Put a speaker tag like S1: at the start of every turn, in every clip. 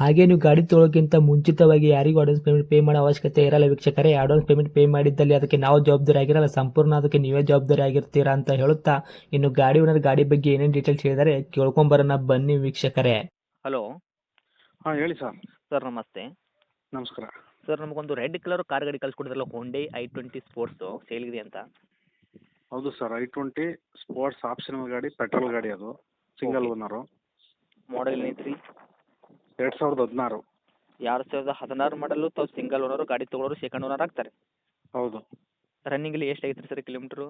S1: ಹಾಗೆ ನೀವು ಗಾಡಿ ತೊಳೋಕ್ಕಿಂತ ಮುಂಚಿತವಾಗಿ ಯಾರಿಗೂ ಅಡ್ವಾನ್ಸ್ ಪೇಮೆಂಟ್ ಪೇ ಮಾಡೋ ಅವಶ್ಯಕತೆ ಇರಲ್ಲ ವೀಕ್ಷಕರೇ. ಅಡ್ವಾನ್ಸ್ ಪೇಮೆಂಟ್ ಪೇ ಮಾಡಿದ್ದಲ್ಲಿ ಅದಕ್ಕೆ ನಾವು ಜವಾಬ್ದಾರಿ ಆಗಿರಲ್ಲ. ಸಂಪೂರ್ಣ ಅದಕ್ಕೆ ನೀವೇ ಜವಾಬ್ದಾರಿ ಆಗಿರ್ತೀರಾ ಅಂತ ಹೇಳುತ್ತಾ ಇನ್ನು ಗಾಡಿ ಓನರ್ ಗಾಡಿ ಬಗ್ಗೆ ಏನೇನು ಡೀಟೇಲ್ಸ್ ಹೇಳಿದರೆ ಕೇಳ್ಕೊಂಬರೋಣ ಬನ್ನಿ ವೀಕ್ಷಕರೇ.
S2: ಹಲೋ
S3: ಹಾಂ ಹೇಳಿ ಸರ್.
S2: ಸರ್ ನಮಸ್ತೆ.
S3: ನಮಸ್ಕಾರ.
S2: ಸರ್ ನಮಗೊಂದು ರೆಡ್ ಕಲರ್ ಕಾರ್ ಗಾಡಿ ಕಳ್ಸಿಕೊಡಿದ್ರಲ್ಲ ಹೋಂಡೈ ಐ ಟ್ವೆಂಟಿ ಸ್ಪೋರ್ಟ್ಸು ಸೇಲ್ಗಿದೆ ಅಂತ?
S3: ಹೌದು sir I twenty sports optional ಗಾಡಿ ಪೆಟ್ರೋಲ್ ಗಾಡಿ ಅದು. ಸಿಂಗಲ್. ಓನರು
S2: ಮಾಡೆಲ್ ಏನೈತ್ರಿ?
S3: ಎರಡು ಸಾವಿರದ ಹದಿನಾರು.
S2: ಎರಡ್ ಸಾವಿರದ ಹದಿನಾರು ಮಾಡಲು ತಾವು ಸಿಂಗಲ್ ಓನರ್ ಗಾಡಿ ತೊಗೊಳೋರು ಸೆಕೆಂಡ್ ಓನರ್ ಆಗ್ತಾರೆ.
S3: ಹೌದು.
S2: ರನ್ನಿಂಗ್ ಇಲ್ಲಿ ಎಷ್ಟು ಆಗಿತ್ತು ಸರ್ ಕಿಲೋಮೀಟರ್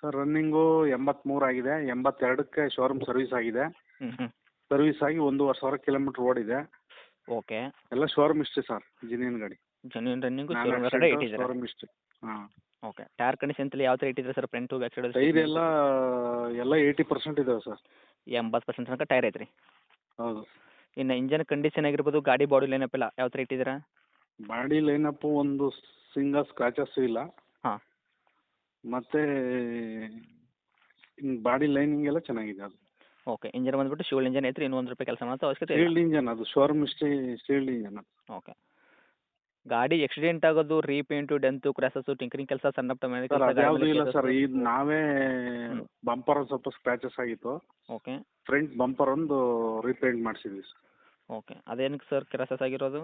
S3: ಸರ್ ರನ್ನಿಂಗು ಎಂಬತ್ತ್ಮೂರು ಆಗಿದೆ. ಎಂಬತ್ತೆರಡಕ್ಕೆ ಶೋರೂಮ್ ಸರ್ವಿಸ್ ಆಗಿದೆ. ಸರ್ವಿಸ್ ಆಗಿ ಒಂದೂವರೆ ಸಾವಿರ ಕಿಲೋಮೀಟರ್ ಓಡಿದೆ.
S2: ಓಕೆ.
S3: ಎಲ್ಲ ಶೋರೂಮ್ ಇಷ್ಟೇ ಸರ್ ಜಿನಿಯನ್ ಗಾಡಿ.
S2: ಜೆನ್ಯೂನ್ ರನ್ನಿಂಗ್
S3: ಶೋರೂಮ್ ಇಷ್ಟೇ. ಹಾಂ.
S2: ಓಕೆ. ಟೈರ್ ಕಂಡೀಷನ್ ಯಾವ ತರ ಇಟ್ಟಿದ್ರೆ sir front back side
S3: tyre ಎಲ್ಲ ಎಲ್ಲ ಏಯ್ಟಿ ಪರ್ಸೆಂಟ್ ಇದಾವೆ ಸರ್.
S2: ಎಂಬತ್ತು ಪರ್ಸೆಂಟ್ ತನಕ ಟೈರ್ ಐತ್ರಿ.
S3: ಹೌದು.
S2: ಇನ್ನು ಇಂಜನ್ ಕಂಡೀಷನ್ ಆಗಿರ್ಬೋದು ಗಾಡಿ ಬಾಡಿ ಲೈನಪ್ ಎಲ್ಲ ಯಾವ ಥರ ಇಟ್ಟಿದ್ದೀರಾ?
S3: ಬಾಡಿ ಲೈನ್ ಅಪ್ ಒಂದು ಸಿಂಗಲ್ ಸ್ಕ್ರಾಚಸ್ ಇಲ್ಲ.
S2: ಹಾ.
S3: ಮತ್ತೆ ಬಾಡಿ ಲೈನಿಂಗ್ ಎಲ್ಲ ಚೆನ್ನಾಗಿದೆ ಅದು.
S2: ಓಕೆ ಇಂಜನ್ ಬಂದ್ಬಿಟ್ಟು ಶಿವಲ್ ಇಂಜನ್ ಐತ್ರಿ ಇನ್ನೂ ಒಂದು ರೂಪಾಯಿ ಕೆಲಸ ಮಾಡೋ ಅವಶ್ಯಕತೆ ಇಲ್ಲ.
S3: ಶೀಲ್ಡ್ ಇಂಜನ್ ಅದು ಶೋರೂಮ್ ಇಷ್ಟೇ ಸ್ಟೀಲ್ಡ್ ಇಂಜನ್ ಅದು.
S2: ಓಕೆ ಗಾಡಿ ಆಕ್ಸಿಡೆಂಟ್ ಆಗೋದು ರೀಪೇಂಟು ಡೆಂತು ಕ್ರಾಸಸ್ ಟಿಂಕರಿಂಗ್ ಕೆಲಸ ಸಣ್ಣ ಪುಟ್ಟ ಮನೆ
S3: ಸರ್ ಅದ್ಯಾವುದೂ ಇಲ್ಲ ಸರ್. ಈಗ ನಾವೇ ಬಂಪರ್ ಒಂದು ಸ್ವಲ್ಪ ಸ್ಕ್ರಾಚಸ್ ಆಗಿತ್ತು.
S2: ಓಕೆ.
S3: ಫ್ರಂಟ್ ಬಂಪರ್ ಒಂದು ರೀಪೇಂಟ್ ಮಾಡಿಸಿದ್ವಿ ಸರ್.
S2: ಓಕೆ. ಅದೇನಕ್ಕೆ ಸರ್ ಕ್ರಾಸಸ್ ಆಗಿರೋದು?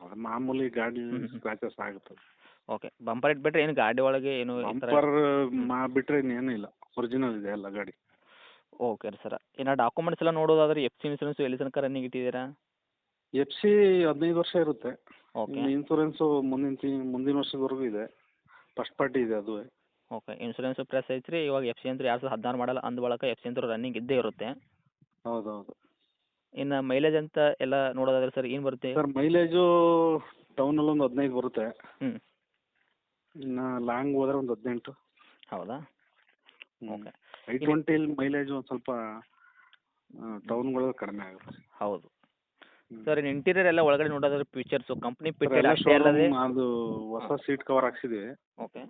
S3: ಅದು ಮಾಮೂಲಿ ಗಾಡಿ. ಸ್ಕ್ರಾಚಸ್ ಆಗುತ್ತೆ.
S2: ಓಕೆ. ಬಂಪರ್ ಇಟ್ಬಿಟ್ರೆ ಏನು ಗಾಡಿ ಒಳಗೆ ಏನು ಈ ಥರ
S3: ಬಂಪರ್ ಮಾ ಬಿಟ್ರೆ ಇನ್ನೇನು ಇಲ್ಲ. ಒರಿಜಿನಲ್ ಇದೆ ಎಲ್ಲ ಗಾಡಿ.
S2: Okay sir. ಇನ್ನು ಡಾಕ್ಯುಮೆಂಟ್ಸ್ ಎಲ್ಲ ನೋಡೋದಾದ್ರೆ ಎಫ್ ಸಿ ಇನ್ಸೂರೆನ್ಸ್ ಎಲ್ಲಿ ತನಕ ರನ್ನಿಂಗ್ ಇಟ್ಟಿದ್ದೀರಾ?
S3: ಎಫ್ ಸಿ ಹದಿನೈದು ವರ್ಷ ಇರುತ್ತೆ.
S2: ಓಕೆ
S3: ಇನ್ಸೂರೆನ್ಸು ಮುಂದಿನ ತಿಂಗ್ ಮುಂದಿನ ವರ್ಷದವರೆಗೂ ಇದೆ. ಫಸ್ಟ್ ಪಾರ್ಟಿ ಇದೆ ಅದು
S2: ಓಕೆ ಇನ್ಸೂರೆನ್ಸ್ ಪ್ರೆಸ್ ಐತ್ರಿ. ಇವಾಗ ಎಫ್ ಸಿ ಅಂದ್ರೆ ಎರಡು ಸಾವಿರದ ಹದಿನಾರು ಮಾಡಲ್ಲ. ಅಂದ ಬಳಕ ಎಫ್ ಸಿ ಅಂತೂ ರನ್ನಿಂಗ್ ಇದ್ದೇ ಇರುತ್ತೆ.
S3: ಹೌದು ಹೌದು
S2: ಇನ್ನು ಮೈಲೇಜ್ ಅಂತ ಎಲ್ಲ ನೋಡೋದಾದ್ರೆ ಸರ್ ಏನು ಬರುತ್ತೆ?
S3: ಸರ್ ಮೈಲೇಜು ಟೌನಲ್ಲಿ ಒಂದು ಹದಿನೈದು ಬರುತ್ತೆ.
S2: ಹ್ಮ್.
S3: ಇನ್ನು ಲಾಂಗ್ ಹೋದ್ರೆ ಒಂದು ಹದಿನೆಂಟು.
S2: ಹೌದಾ? ಓಕೆ
S3: ಐ ಟ್ವೆಂಟಿಲಿ ಮೈಲೇಜ್ ಒಂದು ಸ್ವಲ್ಪ ಟೌನ್ಗಳು ಕಡಿಮೆ ಆಗುತ್ತೆ.
S2: ಹೌದು. ಸರ್ ಇನ್ ಇಂಟೀರಿಯರ್ ಎಲ್ಲ ಒಳಗಡೆ ನೋಡೋದಾದ್ರೆ ಫೀಚರ್ಸ್ ಕಂಪ್ನಿ
S3: ಅದು ಹೊಸ ಸೀಟ್ ಕವರ್ ಹಾಕ್ಸಿದೀವಿ.
S2: ಓಕೆ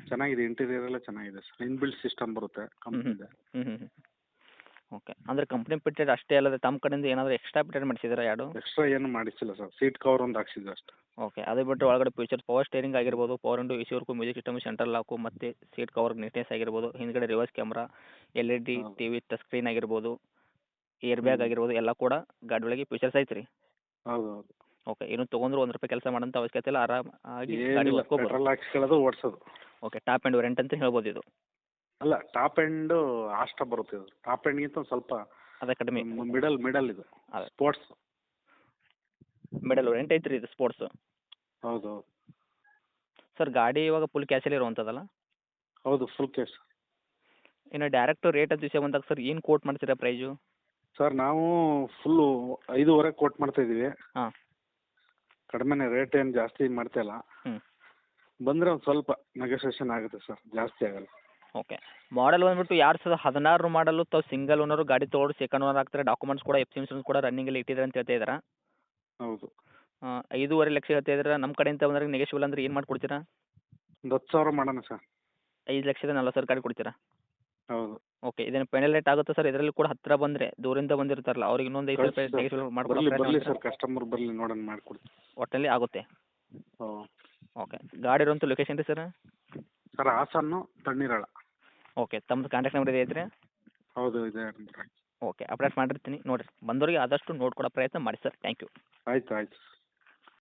S3: ಚೆನ್ನಾಗಿದೆ ಇಂಟೀರಿಯರ್ ಎಲ್ಲ ಚೆನ್ನಾಗಿದೆ ಸರ್ ಇನ್ ಬಿಲ್ಡ್ ಸಿಸ್ಟಮ್ ಬರುತ್ತೆ ಕಂಪ್ನಿದೆ
S2: ಓಕೆ ಅಂದ್ರೆ ಕಂಪ್ನಿ ಪಿಟೆಡ್ ಅಷ್ಟೇ ಅಲ್ಲದೆ ತಮ್ಮ ಕಡೆಯಿಂದ ಏನಾದರೂ ಎಕ್ಸ್ಟ್ರಾ ಪಿಟೆಡ್ ಮಾಡಿಸಿದ್ರೆ ಯಾರು?
S3: ಎಕ್ಸ್ಟ್ರಾ ಏನು ಮಾಡಿಸಿಲ್ಲ ಸರ್ ಸೀಟ್ ಕವರ್ ಒಂದು ಹಾಕ್ಸಿದ್ವಿ ಅಷ್ಟೇ.
S2: ಓಕೆ ಅದೇ ಬಿಟ್ಟು ಒಳಗಡೆ ಫೀಚರ್ಸ್ ಪವರ್ ಸ್ಟೇರಿಂಗ್ ಆಗಿರ್ಬೋದು power window work music system centre lock ಮತ್ತು ಸೀಟ್ ಕವರ್ ನೀಟ್ನೆಸ್ ಆಗಿರ್ಬೋದು ಹಿಂದ್ಗಡೆ reverse camera L E D. T V touch screen ಆಗಿರ್ಬೋದು. Air bag. ಆಗಿರ್ಬೋದು ಎಲ್ಲ ಕೂಡ ಗಾಡಿ ಒಳಗೆ ಫೀಚರ್ಸ್ ಐತೆ ರೀ
S3: ಹೌದು ಹೌದು
S2: ಓಕೆ ಏನು ತೊಗೊಂಡ್ರು ಒಂದು ರೂಪಾಯಿ ಕೆಲಸ ಮಾಡೋಂಥ ಅವಶ್ಯಕತೆ ಇಲ್ಲ ಆರಾಮಾಗಿ ಗಾಡಿ
S3: ಏನಿಲ್ಲ ಪೆಟ್ರೋಲ್ ಹಾಕ್ಸ್ಕೊಳ್ಳೋದು ಓಡಿಸೋದು.
S2: ಓಕೆ ಟಾಪ್ ಆ್ಯಂಡ್ ವೆರೆಂಟ್ ಅಂತ ಹೇಳ್ಬೋದು ಇದು.
S3: ಅಲ್ಲ ಟಾಪ್ ಎಂಡ್ ಆಸ್ಟ ಬರುತ್ತೆ ಇದು. ಟಾಪ್ ಎಂಡ್ ಗಿಂತ ಸ್ವಲ್ಪ
S2: ಅದ ಕಡಿಮೆ.
S3: ಮಿಡಲ್ ಮಿಡಲ್ ಇದು.
S2: ಅದೇ.
S3: ಸ್ಪೋರ್ಟ್ಸ್
S2: ಮಿಡಲ್ ವೆರೆಂಟ್ ಐತ್ರಿ ಇದು ಸ್ಪೋರ್ಟ್ಸ್
S3: ಹೌದು
S2: ಸರ್ ಗಾಡಿ ಇವಾಗ ಫುಲ್ ಕ್ಯಾಶಲ್ಲಿ ಇರುವಂಥದ್ದಲ್ಲ
S3: ಹೌದು ಫುಲ್ ಕೇಸ್
S2: ಇನ್ನು ಡೈರೆಕ್ಟ್ ರೇಟ್ ಅಂತ ವಿಷಯ ಬಂದಾಗ ಸರ್ ಏನು ಕೋಟ್ ಮಾಡ್ತೀರಾ ಪ್ರೈಸು
S3: ಸರ್ ನಾವು ಫುಲ್ಲು ಐದೂವರೆ ಕೋಟ್ ಮಾಡ್ತಾ ಇದ್ದೀವಿ.
S2: ಹಾಂ.
S3: ಕಡಿಮೆನೆ ರೇಟ್ ಏನು ಜಾಸ್ತಿ ಮಾಡ್ತಾ ಇಲ್ಲ.
S2: ಹ್ಞೂ
S3: ಬಂದರೆ ಒಂದು ಸ್ವಲ್ಪ ನೆಗೋಸಿಯೇಷನ್ ಆಗುತ್ತೆ ಸರ್ ಜಾಸ್ತಿ ಆಗಲ್ಲ.
S2: ಓಕೆ. ಮಾಡೆಲ್ ಬಂದ್ಬಿಟ್ಟು ಎರಡು ಸಾವಿರದ ಹದಿನಾರು ಮಾಡಲು ತಾವು ಸಿಂಗಲ್ ಓನರು ಗಾಡಿ ತೊಗೊಂಡು ಸೆಕೆಂಡ್ ಓನರ್ ಆಗ್ತಾರೆ ಡಾಕ್ಯುಮೆಂಟ್ಸ್ ಕೂಡ ಎಫ್ ಸಿ ಇನ್ಸೂರೆನ್ಸ್ ಕೂಡ ರನ್ನಿಂಗಲ್ಲಿ ಇಟ್ಟಿದ್ದಾರೆ ಅಂತ ಹೇಳ್ತಾ ಇದ್ದೀರಾ?
S3: ಹೌದು.
S2: ಆ, ಐದೂವರೆ ಲಕ್ಷ ಹೇಳ್ತಾ ಇದ್ದೀರಾ? ನಮ್ಮ ಕಡೆಯಿಂದ ಬಂದ್ರೆ ನೆಗೆಶಿವಲ್ ಅಂದ್ರೆ ಏನು ಮಾಡ್ಕೊಡ್ತೀರಾ?
S3: ಒಂದು ಹತ್ತು ಸಾವಿರ ಮಾಡೋಣ ಸರ್.
S2: ಐದು ಲಕ್ಷದ ನಲ್ವತ್ತು ಸಾವಿರ ಗಾಡಿ ಕೊಡ್ತೀರಾ?
S3: ಹೌದು.
S2: ಓಕೆ ಇದನ್ನ ಪೆನಲ್ ರೇಟ್ ಆಗುತ್ತೆ ಸರ್. ಇದರಲ್ಲಿ ಕೂಡ ಹತ್ತಿರ ಬಂದ್ರೆ ದೂರಿಂದ ಬಂದಿರ್ತಾರಲ್ಲ ಅವ್ರಿಗೆ ಇನ್ನೊಂದು ಐದು
S3: ಕಳ್ಸಿ
S2: ರೂಪಾಯಿ. ನೆಗೆಶಿಬಲ್
S3: ಬರಲಿ
S2: ಮಾಡ್ಕೊಡೋ
S3: ಬರಲಿ ಸರ್. ಕಸ್ಟಮರ್ ಬರಲಿ ನೋಡೋಣ ಮಾಡಿಕೊಡ್ತೀವಿ
S2: ಒಟ್ಟಲ್ಲಿ ಆಗುತ್ತೆ.
S3: ಹ್ಞೂ
S2: ಓಕೆ ಗಾಡಿ ಇರುವಂಥ ಲೊಕೇಶನ್ ರೀ ಸರ್?
S3: ಸರ್ ಹಾಸನ್ನು ತಣ್ಣೀರಾಳ.
S2: ಓಕೆ ತಮ್ಮದು ಕಾಂಟ್ಯಾಕ್ಟ್ ನಂಬರ್ ಇದೆ ಐತ್ರಿ
S3: ಹೌದು ಇದೆ
S2: ಓಕೆ ಅಪ್ಡೇಟ್ ಮಾಡಿರ್ತೀನಿ. ನೋಡಿರಿ ಬಂದವರಿಗೆ ಆದಷ್ಟು ನೋಡ್ಕೊಡೋ ಪ್ರಯತ್ನ ಮಾಡಿ ಸರ್. ಥ್ಯಾಂಕ್ ಯು
S3: ಆಯ್ತು ಆಯ್ತು.